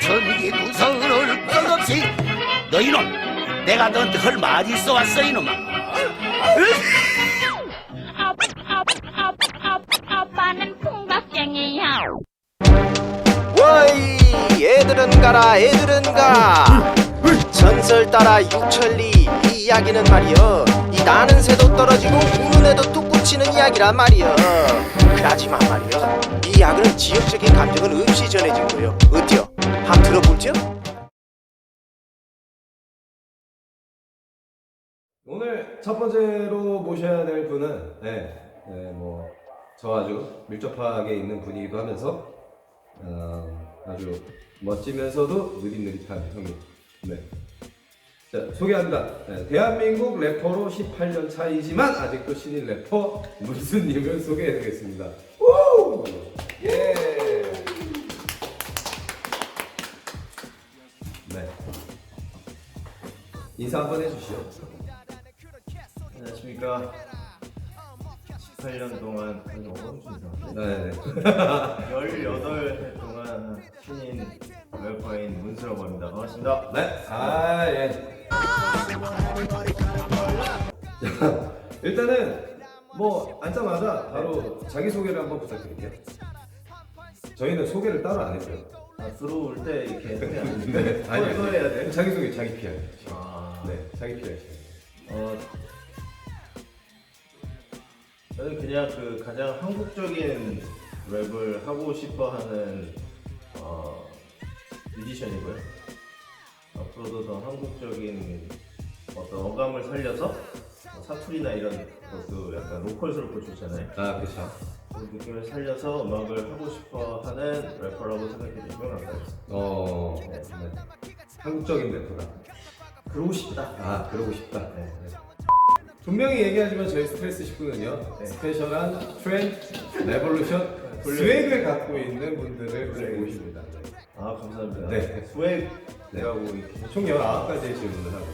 전기 구성을 끝없이 너 이놈 내가 너한테 할 말이 있어 왔어 이놈아. 아, 와이 애들은 가라 애들은 가 전설 따라 육천리 이 이야기는 말이여 이 나는 새도 떨어지고 우는 애도 뚝 붙이는 이야기란 말이여 그하지만 말이여 이 이야기는 지역적인 감정은 없이 전해진 거요 어때요? 한번 들어볼죠? 오늘 첫 번째로 모셔야 될 분은 네, 네, 뭐 저와 아주 밀접하게 있는 분이기도 하면서 어, 아주 멋지면서도 느릿느릿한 형님. 네. 자, 소개합니다. 네, 대한민국 래퍼로 18년 차이지만 아직도 신인 래퍼 문수님을 소개해드리겠습니다. 우! 예. 네. 인사 한번 해주시죠. 안녕하십니까. 18년 동안 아니 어려운. 네. 18해 신인 래퍼인 문수라고 합니다. 반갑습니다. 네. 아, 예. 자, 일단은 뭐 앉자마자 바로 자기 소개를 한번 부탁드릴게요. 저희는 소개를 따로 안 해줘요. 아, 들어올 때 이렇게 해야 돼. 네, 아니, 또 해야 돼? 자기 소개, 자기 PR. 아, 네, 자기 PR. 어, 저는 그냥 그 가장 한국적인 랩을 하고 싶어 하는 어, 뮤지션이고요. 앞으로도 더 한국적인 어떤 어감을 살려서 뭐 사투리나 이런 것도 약간 로컬스럽고 좋잖아요. 아, 그렇죠. 그 느낌을 살려서 음악을 하고 싶어 하는 래퍼라고 생각해 주시면 감사하겠습니다. 어, 네. 한국적인 래퍼다. 그러고 싶다. 아, 그러고 싶다. 네. 네. 분명히 얘기하지만 저희 스트레스 19는요 네. 스페셜한 트렌드, 레볼루션, 스웩을 갖고 있는 분들을 스웩. 모십니다. 아 감사합니다. 네. 스웩이라고 이렇게 총 19가지의 질문을 하고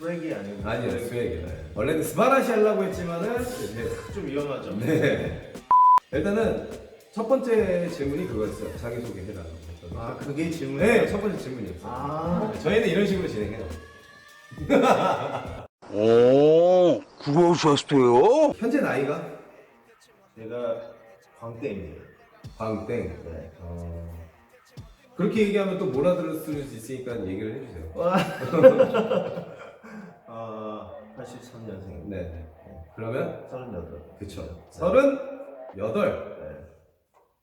스웩이 아니고 아니요, 스웩. 스웩이요. 네. 원래는 스바라시 하려고 했지만은 이제 좀 위험하죠. 네. 일단은 첫 번째 질문이 그거였어요. 자기 소개 해달라고 했던. 아 그게 질문. 네, 첫 번째 질문이었어요. 아 저희는 이런 식으로 진행해요. 오 그러셨어요? 현재 나이가 제가 광대입니다. 광땡. 네. 어... 그렇게 얘기하면 또 몰아들을 수 있으니까 얘기를 해주세요. 와. 아 83년생. 네. 네. 그러면 38. 그쵸. 서른 여덟.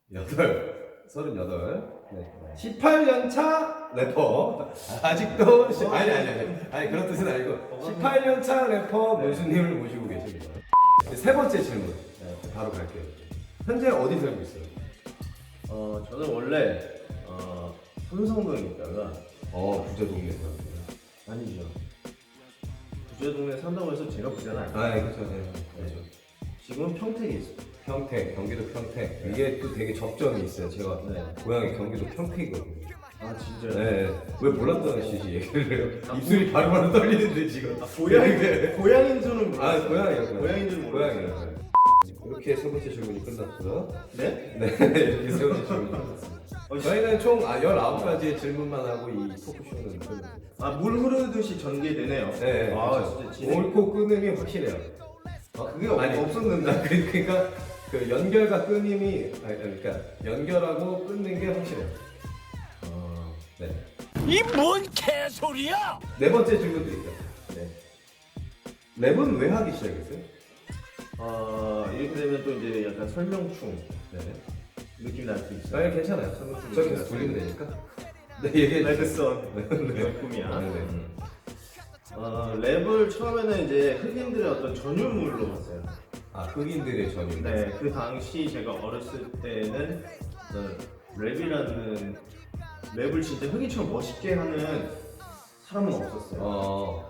네. 여덟. 서른 여덟. 네. 18년 차 래퍼. 아직도 시... 아니 아니 아니. 아니 그런 뜻은 아니고 18년 차 래퍼 문수님을 모시고 계십니다. 세 번째 질문. 네, 바로 갈게요. 현재 어디 살고 있어요? 어 저는 원래 어 삼성동에 있다가 어 부자 동네 살고요. 아니죠. 부자 동네 산다고 해서 제가 부자는 아니에요. 아, 네, 그렇죠. 네. 그렇죠. 지금은 평택에 있어요. 평택, 경기도 평택. 이게 또 되게 접점이 있어요. 제가 네. 고향이 경기도 평택이거든요. 아 진짜요? 네. 왜 몰랐던 시지 얘기를 해요? 입술이 바로바로 떨리는데 지금. 고향 네. 고향인 줄은 아, 몰랐어요. 고향이요. 고향인 줄 몰랐어요. 고향이요. 이렇게 세 번째 질문이 끝났고요. 네? 네, 이렇게 세 번째 질문이 끝났습니다. 어, 저희는 총 19가지의 질문만 하고 이 토크쇼는 끝납니다. 아물 흐르듯이 전개되네요. 네, 아 그렇죠. 진짜 진행. 옳고 끊음이 확실해요. 어? 그게 없- 없었는데. 그- 그러니까 그 연결과 끊임이 아니, 그러니까 연결하고 끊는 게 확실해요. 어, 네. 이 뭔 개소리야? 네 번째 질문 드릴게요. 네. 랩은 왜 하기 시작했어요? 어 이렇게 되면 또 이제 약간 설명충 네. 느낌 날수 있어요. 아니 괜찮아요. 설명충 저기 느낌 돌리면 되니까. 네 얘기해 주세요. 네. 내 꿈이야. 네, 네. 음. 어 랩을 처음에는 이제 흑인들의 어떤 전유물로 봤어요. 아 흑인들의 전유. 네, 그 당시 제가 어렸을 때는 어떤 랩이라는 랩을 진짜 흑인처럼 멋있게 하는 사람은 없었어요. 어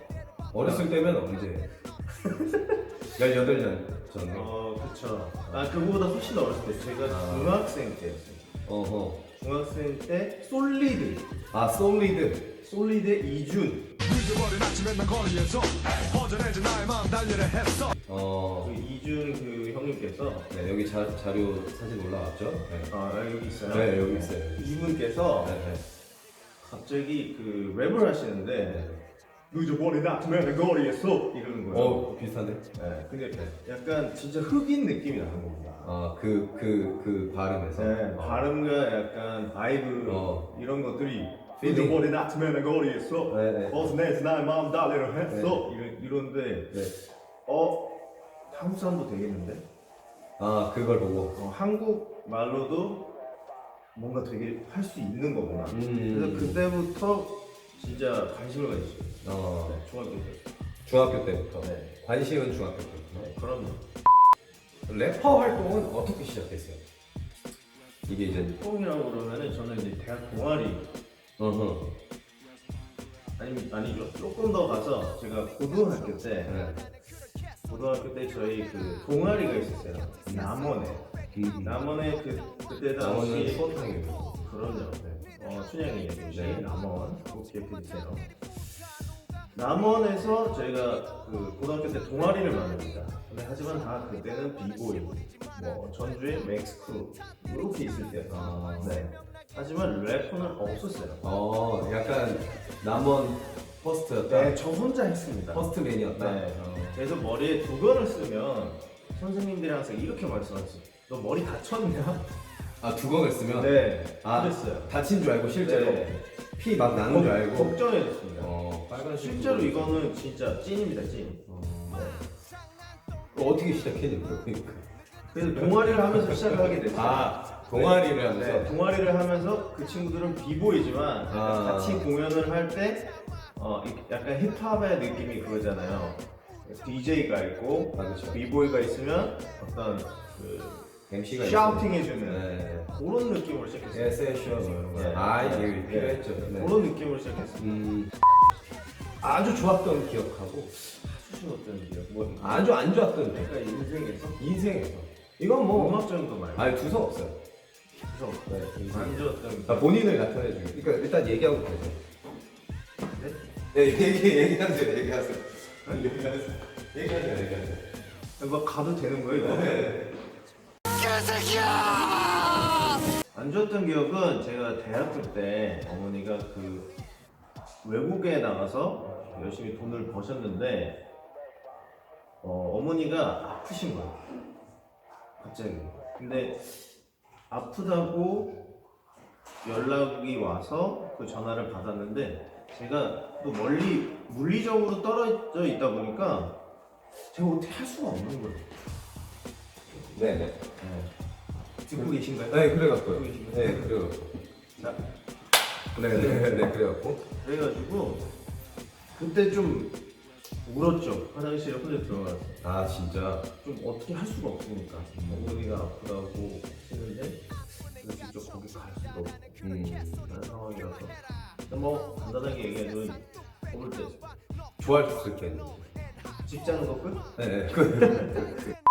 어렸을 때면 언제? 18년 저는. 어 그쵸. 아 그거보다 훨씬 어렸을 때 제가 아. 중학생 때였어요. 어허. 중학생 때 솔리드 아 솔리드. 솔리드 이준 어. 그 이준 그 형님께서 네 여기 자, 자료 사진 올라왔죠? 네. 아 여기 있어요. 네, 여기 있어요. 이분께서 네, 네. 갑자기 그 랩을 하시는데 늦어버린 아침에 거리에서 이러는 거예요. 어 비슷한데? 네, 근데 약간 진짜 흑인 느낌이 나는 겁니다. 아 그 그 그 발음에서. 네, 어. 발음과 약간 바이브 어. 이런 것들이 늦어버린 아침에 거리에서 네, 네. 벗어내지 나의 마음 달래려 했어 이런, 이런데 네. 어 한국 사람도 되겠는데 아 그걸 보고. 어, 한국 말로도 뭔가 되게 할 수 있는 거구나 음. 그래서 그때부터 진짜 관심을 가졌어요 어 네, 중학교 때 중학교 때부터. 네. 관심은 중학교 때부터. 네, 그럼요 래퍼 활동은 어떻게 시작했어요? 이게 이제 뽕이라고 그러면은 저는 이제 대학 동아리 어허. 아니 아니죠 조금 더 가서 제가 고등학교 때 네. 고등학교 때 저희 그 동아리가 있었어요 남원에 음. 남원에 그 그때 남원은 당시 추억탕이에요. 그럼요 어 춘향이 네. 남원 꼭 기억해 주세요 남원에서 저희가 그 고등학교 때 동아리를 만듭니다 근데 하지만 다 그때는 비보이 뭐 전주의 맥스크루 이렇게 있을 때였어요 아. 네. 하지만 래퍼는 없었어요 어 약간 남원 퍼스트였다. 네, 저 혼자 했습니다 퍼스트 맨이었다. 네. 어. 그래서 머리에 두건을 쓰면 선생님들이 항상 이렇게 말씀하셨어요. 너 머리 다쳤냐? 아 두건을 쓰면 네. 아, 그랬어요. 다친 줄 알고 실제로 네. 피 막 나는 줄 알고. 걱정해줬습니다. 어 빨간색. 실제로 이거는 진짜 찐입니다, 찐. 어. 어떻게 시작했냐고요? 그러니까. 그래서 동아리를 하면서 시작을 하게 됐어요. 아 동아리를 하면서. 네, 동아리를 하면서 그 친구들은 비보이지만 약간 아. 같이 공연을 할 때 어, 이- 약간 힙합의 느낌이 그거잖아요. DJ가 있고 아 그렇죠. 비보이가 있으면 어떤 그 MC가 샤우팅 해주는 네. 그런 느낌으로 시작했어요. 에세쇼 뭐 이런 거. 네. 아 이게 네. 필요했죠. 네. 그런 느낌으로 시작했어요. 음 아주 좋았던 기억하고 수신 어떤 일이요? 뭐 아주 안 좋았던 기억. 약간 인생에서 인생에서 이건 뭐 음악적인 거 말고 아니 두서 없어요. 그래서 네, 인생. 안 좋았던 아, 본인을 나타내 주기. 그러니까 일단 얘기하고 가죠. 네? 네, 얘기 얘기하세요. 얘기하세요. 얘기하세요. 얘기하세요. 얘기하세요. 뭐 가도 되는 거예요? 이거? 네. 안 좋았던 기억은 제가 대학교 때 어머니가 그 외국에 나가서 열심히 돈을 버셨는데 어, 어머니가 아프신 거예요. 갑자기. 근데 아프다고 연락이 와서 그 전화를 받았는데 제가 또 멀리 물리적으로 떨어져 있다 보니까 제가 어떻게 할 수가 없는 거예요. 네, 네. 네. 듣고 계신가요? 네, 그래갖고요. 듣고 계신가요? 네, 그래갖고. 자, 네, 네, 네, 그래갖고. 그래가지고 그때 좀 울었죠. 화장실에 혼자 들어가서 아, 진짜. 좀 어떻게 할 수가 없으니까 어머니가 아프다고 하시는데 그래서 직접 거기 갈 수도 없고 음. 그런 상황이라서 근데 뭐 간단하게 얘기하면 뽑을 때 좋아졌을 때는. 직장 거 끝? 네, 네.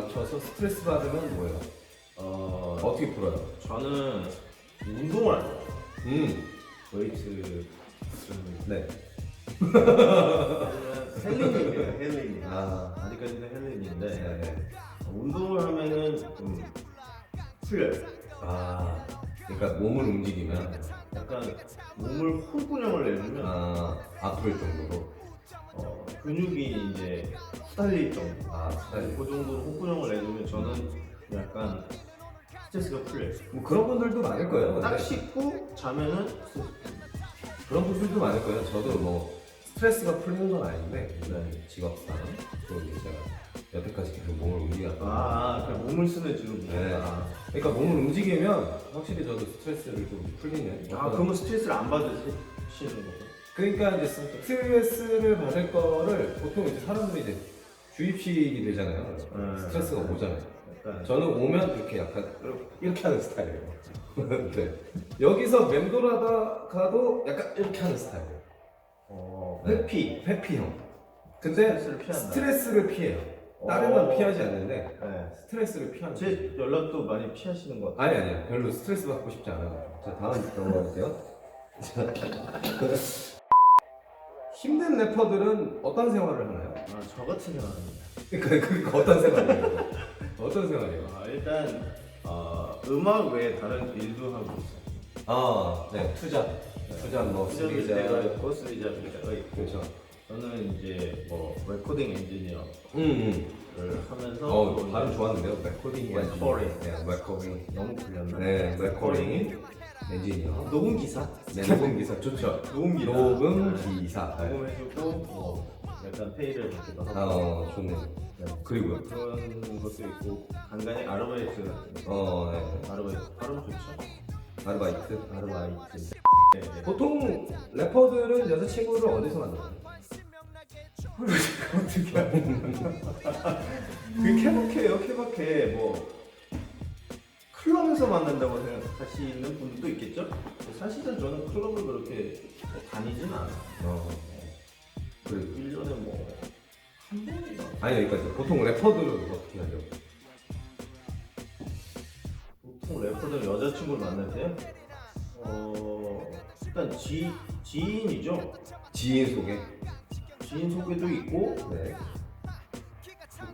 맞춰서 스트레스 받으면 뭐예요? 어 어떻게 풀어요? 저는 운동을 안 해요. 음. 웨이트 좀 네. 헬린입니다. 헬린. 아. 아직까지는 헬린인데 네, 네. 운동을 하면은 좀 풀려요. 아. 그러니까 몸을 움직이면 약간 몸을 홀구녕을 내주면 아, 아플 정도로. 어, 근육이 이제 후달릴 정도. 아, 스타일. 그 정도로 홀구녕을 내주면 저는 약간 스트레스가 풀려요. 뭐 그런 분들도 많을 거예요. 딱 근데 씻고 자면은 그런 분들도 많을 거예요. 저도 뭐 스트레스가 풀리는 건 아닌데 네. 직업상 또 이제 제가 여태까지 계속 몸을 움직였던 아, 그냥 몸을 쓰는 지금 네. 아, 그러니까 몸을 움직이면 확실히 저도 스트레스를 좀 풀리는 아 어떤- 그러면 스트레스를 안 받으시는 거죠? 그러니까 이제 스트레스를 받을 거를 보통 이제 사람들이 이제 주입식이 되잖아요. 네. 스트레스가 오잖아요. 약간 저는 오면 이렇게 약간 이렇게 하는 스타일이에요. 네. 여기서 맴돌아다가도 약간 이렇게 하는 스타일이에요. 어, 네. 회피. 회피형. 근데 스트레스를. 스트레스를 피해요. 다른 건 어. 피하지 않는데 네. 스트레스를 피하는. 제 연락도 많이 피하시는 것 같아요. 아니 아니요. 별로 스트레스 받고 싶지 않아요. 자 다음 넘어갈게요. 자, 힘든 래퍼들은 어떤 생활을 하나요? 아, 저 같은 경우는 그러니까 그 어떤 생활이에요? 어떤 생활이에요? 아, 일단 어, 음악 외에 다른 일도 하고 있어요. 아, 네, 투자, 투자 뭐 쓰리자, 내가 있고 쓰리자가 있고 그렇죠. 저는 이제 뭐 레코딩 엔지니어를 음, 하면서 어, 뭐 발음 좋았는데요. 레코딩. 네, 레코딩, 너무 불렸나? 네, 레코딩 엔지니어. 녹음 기사? 네, 녹음 기사 좋죠. 녹음 기사. 녹음 기사. 네. 녹음해주고 뭐 약간 페이를 받기도 아, 하고 어, 좋네요. 그리고요. 그런 것도 있고 간간히 아르바이트 같은 거. 어, 네. 아르바이트 발음 좋죠? 아르바이트. 아르바이트. 네, 네. 보통 래퍼들은 여자친구를 어디서 만나요? 어떻게 하는 그 케바케예요 케바케 뭐 클럽에서 만난다고 생각하시는 분들도 있겠죠? 사실은 저는 클럽을 그렇게 다니진 않아요 어, 그래. 1년에 뭐 한 번인가 아니, 그러니까 보통 래퍼들은 어떻게 하죠? 보통 래퍼들 여자친구를 만날 때요? 어 일단 지, 지인이죠 지인 소개. 지인 소개도 있고 네.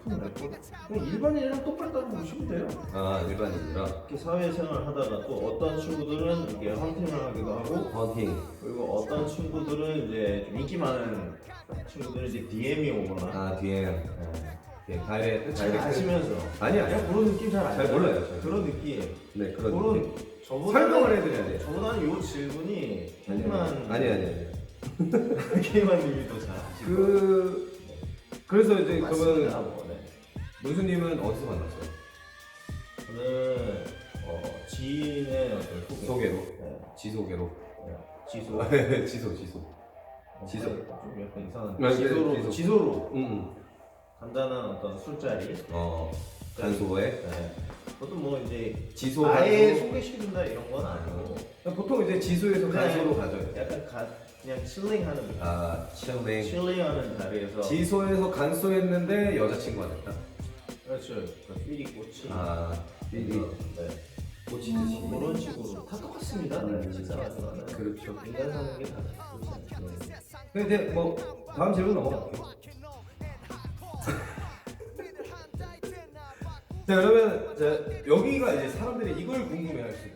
그냥 일반인이랑 똑같다고 보시면 돼요 아, 일반인이라. 이렇게 사회생활 하다가 또 어떤 친구들은 이렇게 헌팅을 하기도 하고 헌팅. 그리고 어떤 친구들은 이제 좀 인기 많은 친구들은 이제 DM이 오거나 아, DM. 예, 다이렉트. 잘. 아시면서 아니, 아니. 그냥 그런 느낌 잘잘 알죠? 몰라요, 잘. 그런 느낌 네, 그런. 그런 느낌. 저보다는 설명을 해드려야 돼. 저보다는 요 질문이 아니, 게임한 아니, 아니, 아니. 게임한 님이 더 잘하시고 그, 그래서 이제 그러면 뭐, 네. 문수님은 어디서 만났어요? 저는 어, 지인의 어떤 소개 소개로. 네. 지소개로. 네. 지소 지소, 지소. 지소. 좀 약간 이상한 네, 네, 지소로 지소. 지소로 음. 간단한 어떤 술자리 어, 간소에. 네. 그것도 뭐 이제 지소 아예. 소개시킨다 이런 건 아니고 보통 이제 지소에서 간소로 가죠. 약간 가, 그냥 칠링하는 아, 칠링. 칠링하는 자리에서 지소에서 간소했는데 여자친구가 됐다. 그렇죠 그 삐리 꼬치 아, 삐리. 네. 꽂히듯이. 그런 식으로 다 똑같습니다 네. 식사하는 거는 그렇죠. 인간 사는 게다 똑같죠 근데 뭐 다음 질문 넘어갈게요. 자 그러면 자, 여기가 이제 사람들이 이걸 궁금해 할 수 있다. 놈